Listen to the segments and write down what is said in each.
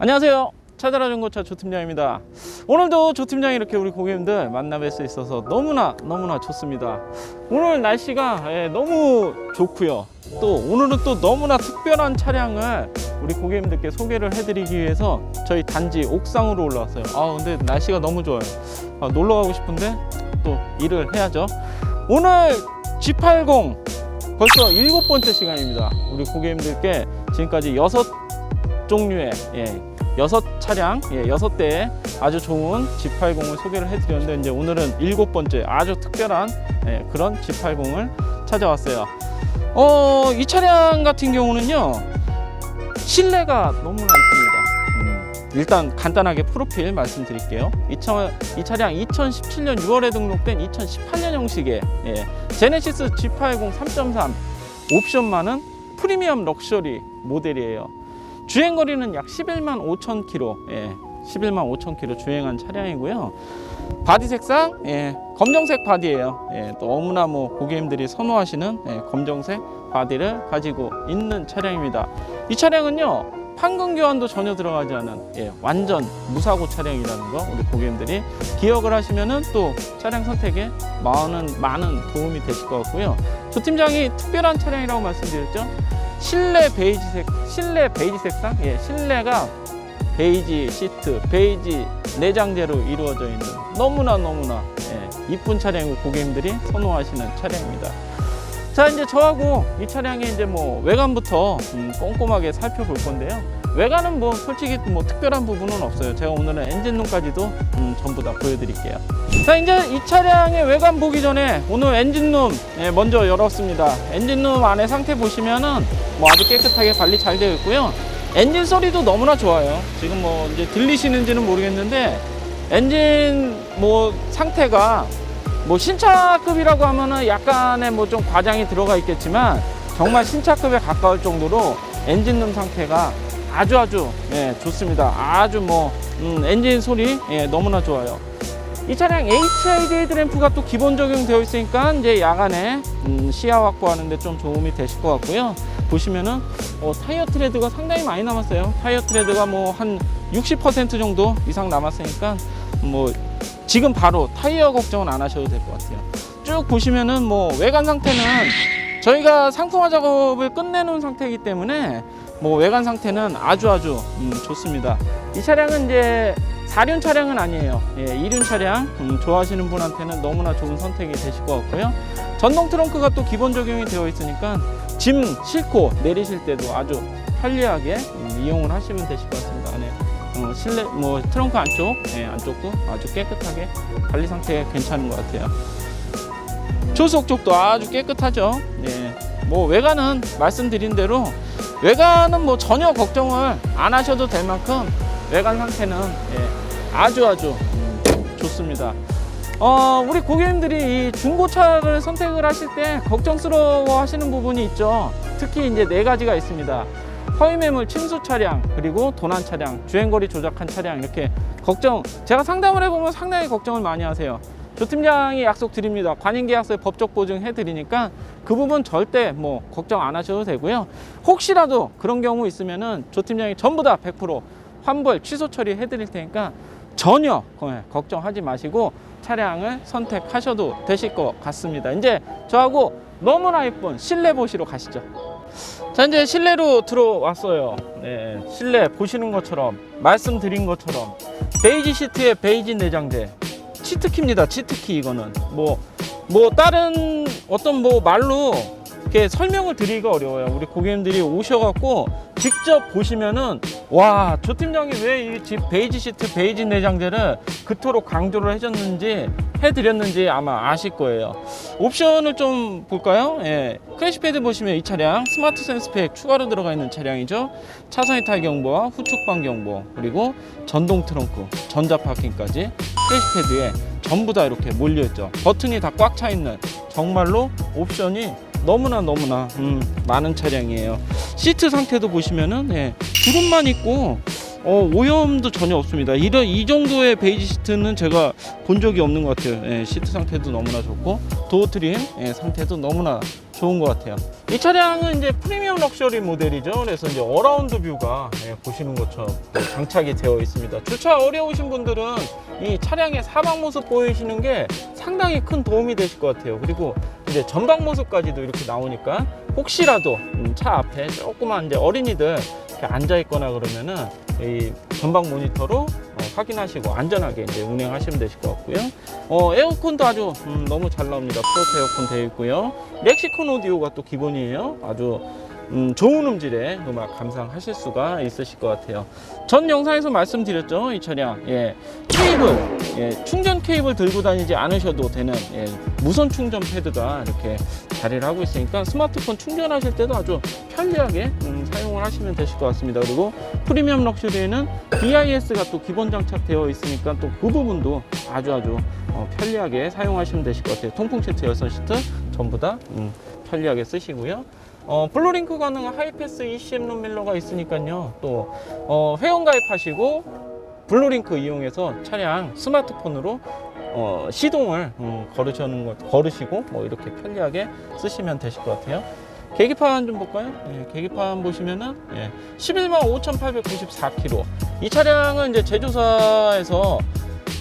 안녕하세요. 차다라 중고차 조팀장입니다. 오늘도 조팀장이 이렇게 우리 고객님들 만나뵐 수 있어서 너무나 너무나 좋습니다. 오늘 날씨가 예, 너무 좋고요. 또 오늘은 또 너무나 특별한 차량을 우리 고객님들께 소개를 해드리기 위해서 저희 단지 옥상으로 올라왔어요. 아 근데 날씨가 너무 좋아요. 아, 놀러 가고 싶은데 또 일을 해야죠. 오늘 G80 벌써 일곱 번째 시간입니다. 우리 고객님들께 지금까지 여섯 종류의 예, 여섯 차량, 예, 여섯 대의 아주 좋은 G80을 소개를 해드렸는데 이제 오늘은 일곱 번째 아주 특별한 예, 그런 G80을 찾아왔어요. 어, 이 차량 같은 경우는요 실내가 너무나 이쁩니다. 음, 일단 간단하게 프로필 말씀드릴게요. 이, 차, 이 차량 2017년 6월에 등록된 2018년 형식의 예, 제네시스 G80 3.3 옵션 많은 프리미엄 럭셔리 모델이에요. 주행 거리는 약 11만 5천 킬로, 예, 11만 5천 킬로 주행한 차량이고요. 바디 색상, 예, 검정색 바디예요. 예, 너무나 뭐 고객님들이 선호하시는 예, 검정색 바디를 가지고 있는 차량입니다. 이 차량은요. 판금 교환도 전혀 들어가지 않은 예, 완전 무사고 차량이라는 거 우리 고객님들이 기억을 하시면은 또 차량 선택에 많은 많은 도움이 되실 것 같고요. 조 팀장이 특별한 차량이라고 말씀드렸죠. 실내 베이지색 실내 베이지 색상 예 실내가 베이지 시트 베이지 내장재로 이루어져 있는 너무나 너무나 예, 이쁜 차량이고 고객님들이 선호하시는 차량입니다. 자 이제 저하고 이 차량의 이제 뭐 외관부터 음, 꼼꼼하게 살펴볼 건데요. 외관은 뭐 솔직히 뭐 특별한 부분은 없어요. 제가 오늘은 엔진룸까지도 음, 전부 다 보여드릴게요. 자 이제 이 차량의 외관 보기 전에 오늘 엔진룸 예, 먼저 열었습니다. 엔진룸 안에 상태 보시면은 뭐 아주 깨끗하게 관리 잘 되어 있고요. 엔진 소리도 너무나 좋아요. 지금 뭐 이제 들리시는지는 모르겠는데 엔진 뭐 상태가 뭐 신차급이라고 하면은 약간의 뭐 좀 과장이 들어가 있겠지만 정말 신차급에 가까울 정도로 엔진룸 상태가 아주 아주 예, 좋습니다. 아주 뭐 음, 엔진 소리 예, 너무나 좋아요. 이 차량 HID 헤드램프가 또 기본 적용되어 있으니까 이제 야간에 음, 시야 확보하는데 좀 도움이 되실 것 같고요. 보시면은 어, 타이어 트레드가 상당히 많이 남았어요. 타이어 트레드가 뭐 한 60% 정도 이상 남았으니까 뭐 지금 바로 타이어 걱정은 안 하셔도 될 것 같아요. 쭉 보시면은 뭐 외관 상태는 저희가 상품화 작업을 끝내놓은 상태이기 때문에 뭐 외관 상태는 아주 아주 음, 좋습니다. 이 차량은 이제 4륜 차량은 아니에요. 예, 2륜 차량 음, 좋아하시는 분한테는 너무나 좋은 선택이 되실 것 같고요. 전동 트렁크가 또 기본 적용이 되어 있으니까 짐 싣고 내리실 때도 아주 편리하게 음, 이용을 하시면 되실 것 같습니다. 안에 어, 실내 뭐 트렁크 안쪽 예, 안쪽도 아주 깨끗하게 관리 상태 괜찮은 것 같아요. 조수석 쪽도 아주 깨끗하죠. 예. 뭐 외관은 말씀드린 대로 외관은 뭐 전혀 걱정을 안 하셔도 될 만큼 외관 상태는 예, 아주 아주 음, 좋습니다. 어, 우리 고객님들이 이 중고차를 선택을 하실 때 걱정스러워 하시는 부분이 있죠. 특히 이제 네 가지가 있습니다. 허위 매물 침수 차량, 그리고 도난 차량, 주행거리 조작한 차량, 이렇게 걱정, 제가 상담을 해보면 상당히 걱정을 많이 하세요. 조 팀장이 약속 드립니다. 관인계약서에 법적 보증 해드리니까 그 부분 절대 뭐 걱정 안 하셔도 되고요. 혹시라도 그런 경우 있으면은 조 팀장이 전부 다 100% 환불 취소 처리해 드릴 테니까 전혀 어, 걱정하지 마시고 차량을 선택하셔도 되실 것 같습니다. 이제 저하고 너무나 예쁜 실내 보시러 가시죠. 자 이제 실내로 들어왔어요. 네, 실내 보시는 것처럼 말씀드린 것처럼 베이지 시트에 베이지 내장재 치트키입니다. 치트키 이거는 뭐뭐 다른 어떤 뭐 말로 이렇게 설명을 드리기가 어려워요. 우리 고객님들이 오셔갖고 직접 보시면은 와, 조 팀장이 왜이 베이지 시트, 베이지 내장재를 그토록 강조를 해줬는지 해드렸는지 아마 아실 거예요. 옵션을 좀 볼까요? 예. 크래시 패드 보시면 이 차량 스마트 센스 팩 추가로 들어가 있는 차량이죠. 차선 이탈 경보와 후측방 경보 그리고 전동 트렁크, 전자 파킹까지 크래시 패드에 전부 다 이렇게 몰려 있죠. 버튼이 다 꽉 차 있는 정말로 옵션이 너무나 너무나 음, 많은 차량이에요. 시트 상태도 보시면은 예, 주름만 있고 어, 오염도 전혀 없습니다. 이런 이 정도의 베이지 시트는 제가 본 적이 없는 것 같아요. 예, 시트 상태도 너무나 좋고 도어 트림 예, 상태도 너무나 좋은 것 같아요. 이 차량은 이제 프리미엄 럭셔리 모델이죠. 그래서 이제 어라운드 뷰가 예, 보시는 것처럼 장착이 되어 있습니다. 주차 어려우신 분들은 이 차량의 사방 모습 보이시는 게 상당히 큰 도움이 되실 것 같아요. 그리고 이제 전방 모습까지도 이렇게 나오니까 혹시라도 음, 차 앞에 조그만 이제 어린이들 이렇게 앉아 있거나 그러면은 이 전방 모니터로 어, 확인하시고 안전하게 이제 운행하시면 되실 것 같고요. 어, 에어컨도 아주 음, 너무 잘 나옵니다. 프로프 에어컨 되어 있고요. 렉시콘 오디오가 또 기본이에요. 아주 음, 좋은 음질의 음악 감상하실 수가 있으실 것 같아요. 전 영상에서 말씀드렸죠, 이 차량. 예, 케이블, 예, 충전 케이블 들고 다니지 않으셔도 되는 예, 무선 충전 패드가 이렇게 자리를 하고 있으니까 스마트폰 충전하실 때도 아주 편리하게 음, 사용을 하시면 되실 것 같습니다. 그리고 프리미엄 럭셔리에는 BIS가 또 기본 장착되어 있으니까 또 그 부분도 아주 아주 어, 편리하게 사용하시면 되실 것 같아요. 통풍 시트, 열선 시트 전부 다 음, 편리하게 쓰시고요. 어, 블루링크 가능한 하이패스 ECM 룸밀러가 있으니까요. 또 어, 회원 가입하시고 블루링크 이용해서 차량 스마트폰으로 어, 시동을 음, 걸으시는 것, 걸으시고 뭐 이렇게 편리하게 쓰시면 되실 것 같아요. 계기판 좀 볼까요? 예, 계기판 보시면은 예, 11만 5,894km. 이 차량은 이제 제조사에서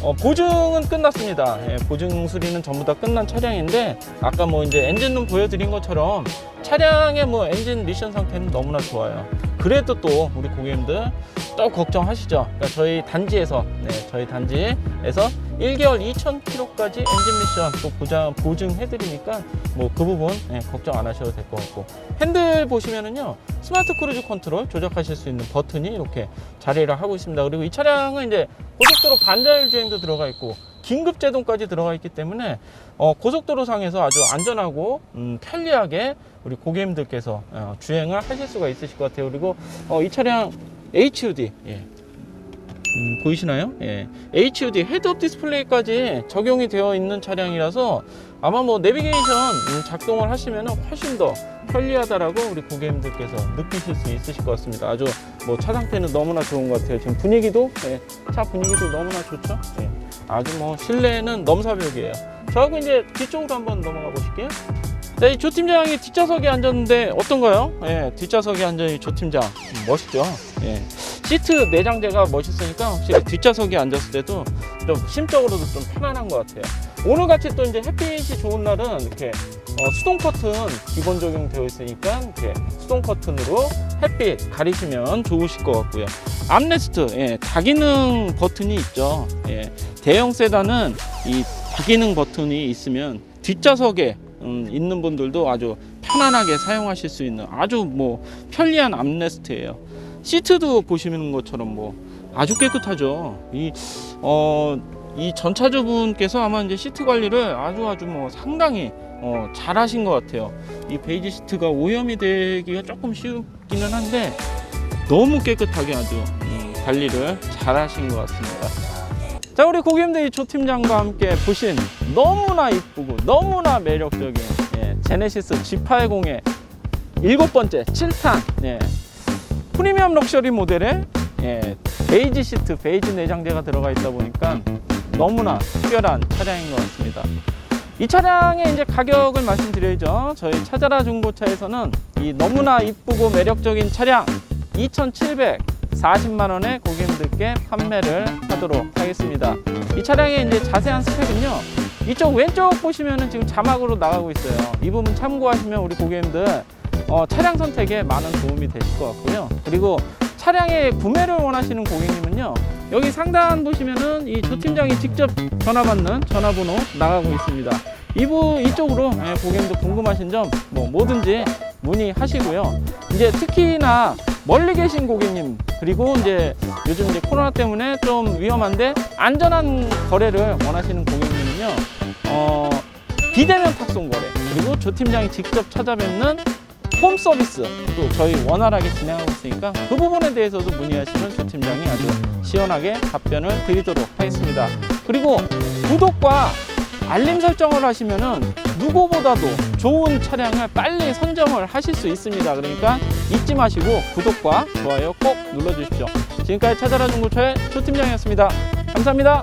어, 보증은 끝났습니다. 예, 보증 수리는 전부 다 끝난 차량인데 아까 뭐 이제 엔진룸 보여드린 것처럼 차량의 뭐 엔진 미션 상태는 너무나 좋아요. 그래도 또 우리 고객님들 또 걱정하시죠. 그러니까 저희 단지에서 네, 저희 단지에서 1개월 2,000km까지 엔진 미션 또 보장 보증해드리니까 뭐 그 부분 예, 걱정 안 하셔도 될 것 같고 핸들 보시면은요 스마트 크루즈 컨트롤 조작하실 수 있는 버튼이 이렇게 자리를 하고 있습니다. 그리고 이 차량은 이제 고속도로 반자율 주행도 들어가 있고 긴급 제동까지 들어가 있기 때문에 어, 고속도로 상에서 아주 안전하고 음, 편리하게 우리 고객님들께서 어, 주행을 하실 수가 있으실 것 같아요. 그리고 어, 이 차량 HUD 예. 음, 보이시나요? 예. HUD 헤드업 디스플레이까지 적용이 되어 있는 차량이라서 아마 뭐 내비게이션 음, 작동을 하시면 훨씬 더 편리하다라고 우리 고객님들께서 느끼실 수 있으실 것 같습니다. 아주 뭐 차 상태는 너무나 좋은 것 같아요. 지금 분위기도 예, 차 분위기도 너무나 좋죠. 예. 아주 뭐 실내는 넘사벽이에요. 저하고 이제 뒤쪽으로 한번 넘어가 보실게요. 자, 이 조 팀장이 뒷좌석에 앉았는데 어떤가요? 예, 뒷좌석에 앉은 이 조 팀장 음, 멋있죠. 예. 시트 내장재가 멋있으니까 확실히 뒷좌석에 앉았을 때도 좀 심적으로도 좀 편안한 것 같아요. 오늘 같이 또 이제 햇빛이 좋은 날은 이렇게 어, 수동 커튼 기본 적용되어 있으니까 이렇게 수동 커튼으로 햇빛 가리시면 좋으실 것 같고요. 암레스트 예, 다기능 버튼이 있죠. 예, 대형 세단은 이 다기능 버튼이 있으면 뒷좌석에 음, 있는 분들도 아주 편안하게 사용하실 수 있는 아주 뭐 편리한 암레스트예요. 시트도 보시는 것처럼 뭐 아주 깨끗하죠. 이 어, 이 전차주분께서 아마 이제 시트 관리를 아주 아주 뭐 상당히 어, 잘 하신 것 같아요. 이 베이지 시트가 오염이 되기가 조금 쉽기는 한데 너무 깨끗하게 아주 음, 관리를 잘 하신 것 같습니다. 자 우리 고객님들 이조 팀장과 함께 보신 너무나 이쁘고 너무나 매력적인 예, 제네시스 G80의 일곱 번째 7탄 예, 프리미엄 럭셔리 모델에 예, 베이지 시트, 베이지 내장재가 들어가 있다 보니까 너무나 특별한 차량인 것 같습니다. 이 차량의 이제 가격을 말씀드려야죠. 저희 찾아라 중고차에서는 이 너무나 이쁘고 매력적인 차량 2,740만 원에 고객님들께 판매를 하도록 하겠습니다. 이 차량의 이제 자세한 스펙은요. 이쪽 왼쪽 보시면은 지금 자막으로 나가고 있어요. 이 부분 참고하시면 우리 고객님들 어, 차량 선택에 많은 도움이 되실 것 같고요. 그리고 차량의 구매를 원하시는 고객님은요. 여기 상단 보시면은 이 조 팀장이 직접 전화 받는 전화번호 나가고 있습니다. 이부 이쪽으로 예, 고객님들 궁금하신 점 뭐 뭐든지 문의하시고요. 이제 특히나 멀리 계신 고객님 그리고 이제 요즘 이제 코로나 때문에 좀 위험한데 안전한 거래를 원하시는 고객님은요. 어, 비대면 탁송 거래 그리고 조 팀장이 직접 찾아뵙는 홈 서비스도 저희 원활하게 진행하고 있으니까 그 부분에 대해서도 문의하시면 조 팀장이 아주 시원하게 답변을 드리도록 하겠습니다. 그리고 구독과 알림 설정을 하시면은 누구보다도 좋은 차량을 빨리 선점을 하실 수 있습니다. 그러니까 잊지 마시고 구독과 좋아요 꼭 눌러주십시오. 지금까지 찾아라 중고차의 조 팀장이었습니다. 감사합니다.